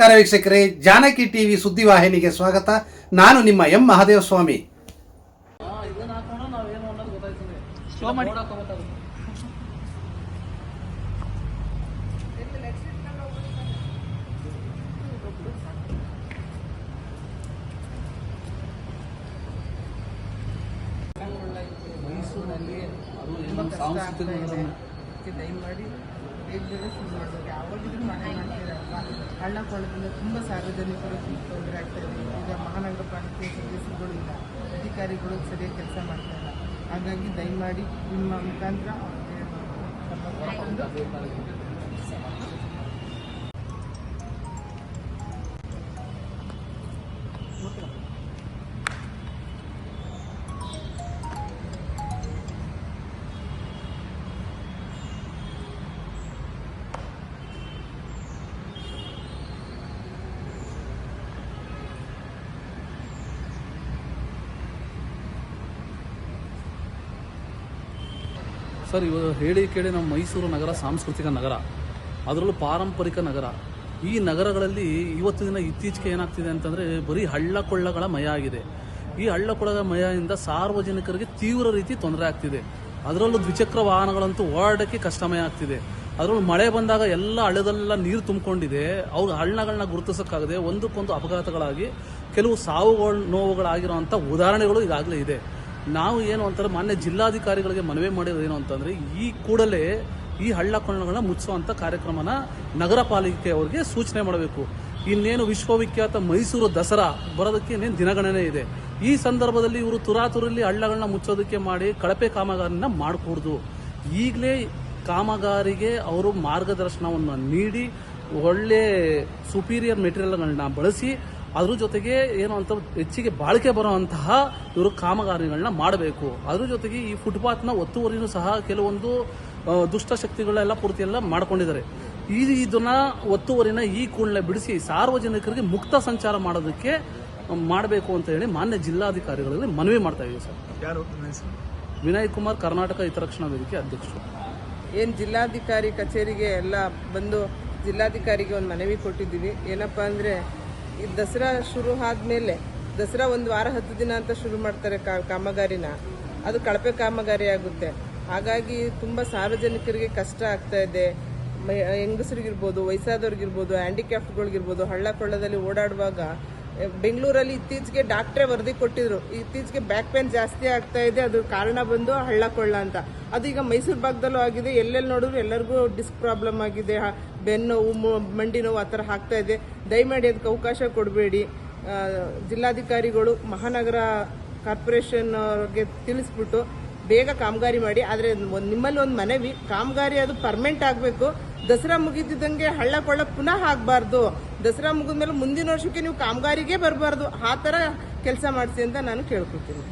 ವೀಕ್ಷಕರೇ ಜಾನಕಿ ಟಿವಿ ಸುದ್ದಿವಾಹಿನಿಗೆ ಸ್ವಾಗತ. ನಾನು ನಿಮ್ಮ ಎಂ ಮಹಾದೇವ ಸ್ವಾಮಿ ಮೈಸೂರಿನಲ್ಲಿ ಅದು ಸಾಂಸ್ಕೃತಿಕ ಬೇಗ ಶುರು ಮಾಡಬೇಕು. ಯಾವಾಗಿದ್ರು ಮನೆ ಮಾಡ್ತೀರಲ್ವ? ಹಳ್ಳ ಕೊಳ್ಳದಿಂದ ತುಂಬ ಸಾರ್ವಜನಿಕರು ತೊಂದರೆ ಆಗ್ತಾ ಇದೆ. ಈಗ ಮಹಾನಗರ ಪಾಲಿಕೆ ಸದಸ್ಯರುಗಳು ಇಲ್ಲ ಅಧಿಕಾರಿಗಳು ಸರಿಯಾಗಿ ಕೆಲಸ ಮಾಡ್ತಾ ಇಲ್ಲ. ಹಾಗಾಗಿ ದಯಮಾಡಿ ನಿಮ್ಮ ಮುಖಾಂತರ ಸರ್ ಇವಾಗ ಹೇಳಿ ಕೇಳಿ ನಮ್ಮ ಮೈಸೂರು ನಗರ, ಸಾಂಸ್ಕೃತಿಕ ನಗರ, ಅದರಲ್ಲೂ ಪಾರಂಪರಿಕ ನಗರ. ಈ ನಗರಗಳಲ್ಲಿ ಇವತ್ತು ದಿನ ಇತ್ತೀಚೆಗೆ ಏನಾಗ್ತಿದೆ ಅಂತಂದರೆ ಬರೀ ಹಳ್ಳ ಕೊಳ್ಳಗಳ ಮಯ ಆಗಿದೆ. ಈ ಹಳ್ಳ ಕೊಳ್ಳಗಳ ಮಯದಿಂದ ಸಾರ್ವಜನಿಕರಿಗೆ ತೀವ್ರ ರೀತಿ ತೊಂದರೆ ಆಗ್ತಿದೆ. ಅದರಲ್ಲೂ ದ್ವಿಚಕ್ರ ವಾಹನಗಳಂತೂ ಓಡಾಡೋಕ್ಕೆ ಕಷ್ಟಮಯ ಆಗ್ತಿದೆ. ಅದರಲ್ಲೂ ಮಳೆ ಬಂದಾಗ ಎಲ್ಲ ಹಳ್ಳದೆಲ್ಲ ನೀರು ತುಂಬಿಕೊಂಡಿದೆ. ಅವ್ರ ಹಳ್ಳಗಳನ್ನ ಗುರುತಿಸೋಕ್ಕಾಗದೆ ಒಂದಕ್ಕೊಂದು ಅಪಘಾತಗಳಾಗಿ ಕೆಲವು ಸಾವುಗಳು ನೋವುಗಳಾಗಿರುವಂಥ ಉದಾಹರಣೆಗಳು ಈಗಾಗಲೇ ಇದೆ. ನಾವು ಏನು ಅಂತಾರೆ, ಮಾನ್ಯ ಜಿಲ್ಲಾಧಿಕಾರಿಗಳಿಗೆ ಮನವಿ ಮಾಡಿರೋದು ಏನು ಅಂತಂದ್ರೆ, ಈ ಕೂಡಲೇ ಈ ಹಳ್ಳ ಕೊಳ್ಳಗಳನ್ನ ಮುಚ್ಚುವಂತ ಕಾರ್ಯಕ್ರಮನ ನಗರ ಪಾಲಿಕೆ ಅವರಿಗೆ ಸೂಚನೆ ಮಾಡಬೇಕು. ಇನ್ನೇನು ವಿಶ್ವವಿಖ್ಯಾತ ಮೈಸೂರು ದಸರಾ ಬರೋದಕ್ಕೆ ಇನ್ನೇನು ದಿನಗಣನೆ ಇದೆ. ಈ ಸಂದರ್ಭದಲ್ಲಿ ಇವರು ತುರಾತುರಲ್ಲಿ ಹಳ್ಳಗಳನ್ನ ಮುಚ್ಚೋದಕ್ಕೆ ಮಾಡಿ ಕಳಪೆ ಕಾಮಗಾರಿನ ಮಾಡಕೂಡ್ದು. ಈಗಲೇ ಕಾಮಗಾರಿಗೆ ಅವರು ಮಾರ್ಗದರ್ಶನವನ್ನು ನೀಡಿ ಒಳ್ಳೆ ಸುಪೀರಿಯರ್ ಮೆಟೀರಿಯಲ್ಗಳನ್ನ ಬಳಸಿ ಅದ್ರ ಜೊತೆಗೆ ಏನು ಅಂತ ಹೆಚ್ಚಿಗೆ ಬಾಳಿಕೆ ಬರುವಂತಹ ಇವರು ಕಾಮಗಾರಿಗಳನ್ನ ಮಾಡಬೇಕು. ಅದ್ರ ಜೊತೆಗೆ ಈ ಫುಟ್ಪಾತ್ನ ಒತ್ತುವರಿನೂ ಸಹ ಕೆಲವೊಂದು ದುಷ್ಟ ದುಷ್ಟಶಕ್ತಿಗಳೆಲ್ಲ ಪೂರ್ತಿ ಎಲ್ಲ ಮಾಡ್ಕೊಂಡಿದ್ದಾರೆ. ಈ ಇದನ್ನ ಒತ್ತುವರಿನ ಈ ಕೂಡಲೇ ಬಿಡಿಸಿ ಸಾರ್ವಜನಿಕರಿಗೆ ಮುಕ್ತ ಸಂಚಾರ ಮಾಡೋದಕ್ಕೆ ಮಾಡಬೇಕು ಅಂತ ಹೇಳಿ ಮಾನ್ಯ ಜಿಲ್ಲಾಧಿಕಾರಿಗಳಲ್ಲಿ ಮನವಿ ಮಾಡ್ತಾ ಇದ್ದೀವಿ ಸರ್? ವಿನಯ್ ಕುಮಾರ್ ಕರ್ನಾಟಕ ಹಿತರಕ್ಷಣಾ ವೇದಿಕೆ ಅಧ್ಯಕ್ಷರು. ಏನು ಜಿಲ್ಲಾಧಿಕಾರಿ ಕಚೇರಿಗೆ ಎಲ್ಲ ಬಂದು ಜಿಲ್ಲಾಧಿಕಾರಿಗೆ ಒಂದು ಮನವಿ ಕೊಟ್ಟಿದ್ದೀವಿ. ಏನಪ್ಪ ಅಂದರೆ ದಸರಾ ಶುರು ಆದಮೇಲೆ, ದಸರಾ ಒಂದು ವಾರ ಹತ್ತು ದಿನ ಅಂತ ಶುರು ಮಾಡ್ತಾರೆ ಕಾಮಗಾರಿನ. ಅದು ಕಳಪೆ ಕಾಮಗಾರಿ ಆಗುತ್ತೆ. ಹಾಗಾಗಿ ತುಂಬ ಸಾರ್ವಜನಿಕರಿಗೆ ಕಷ್ಟ ಆಗ್ತಾ ಇದೆ. ಹೆಂಗಸರಿಗಿರ್ಬೋದು, ವಯಸ್ಸಾದವ್ರಿಗಿರ್ಬೋದು ಹ್ಯಾಂಡಿಕ್ಯಾಪ್ಟ್ಗಳಿಗಿರ್ಬೋದು ಹಳ್ಳ ಕೊಳ್ಳದಲ್ಲಿ ಓಡಾಡುವಾಗ ಬೆಂಗಳೂರಲ್ಲಿ ಇತ್ತೀಚೆಗೆ ಡಾಕ್ಟ್ರೇ ವರದಿ ಕೊಟ್ಟಿದ್ರು. ಇತ್ತೀಚೆಗೆ ಬ್ಯಾಕ್ ಪೇನ್ ಜಾಸ್ತಿ ಆಗ್ತಾ ಇದೆ, ಅದು ಕಾರಣ ಬಂದು ಹಳ್ಳ ಕೊಳ್ಳ ಅಂತ. ಅದು ಈಗ ಮೈಸೂರು ಭಾಗದಲ್ಲೂ ಆಗಿದೆ, ಎಲ್ಲೆಲ್ಲಿ ನೋಡಿದ್ರು ಎಲ್ಲರಿಗೂ ಡಿಸ್ಕ್ ಪ್ರಾಬ್ಲಮ್ ಆಗಿದೆ. ಬೆನ್ನೋವು ಮಂಡಿ ನೋವು ಆ ಥರ ಆಗ್ತಾ ಇದೆ. ದಯಮಾಡಿ ಅದಕ್ಕೆ ಅವಕಾಶ ಕೊಡಬೇಡಿ. ಜಿಲ್ಲಾಧಿಕಾರಿಗಳು ಮಹಾನಗರ ಕಾರ್ಪೊರೇಷನ್ ಅವ್ರಿಗೆ ತಿಳಿಸ್ಬಿಟ್ಟು ಬೇಗ ಕಾಮಗಾರಿ ಮಾಡಿ. ಆದರೆ ನಿಮ್ಮಲ್ಲಿ ಒಂದು ಮನವಿ, ಕಾಮಗಾರಿ ಅದು ಪರ್ಮನೆಂಟ್ ಆಗಬೇಕು. ದಸರಾ ಮುಗಿದಿದ್ದಂಗೆ ಹಳ್ಳ ಕೊಳ್ಳ ಪುನಃ ಆಗಬಾರ್ದು. ದಸರಾ ಮುಗಿದ್ಮೇಲೆ ಮುಂದಿನ ವರ್ಷಕ್ಕೆ ನೀವು ಕಾಮಗಾರಿಗೆ ಬರಬಾರ್ದು. ಆ ಥರ ಕೆಲಸ ಮಾಡಿಸಿ ಅಂತ ನಾನು ಕೇಳ್ಕೊತೀನಿ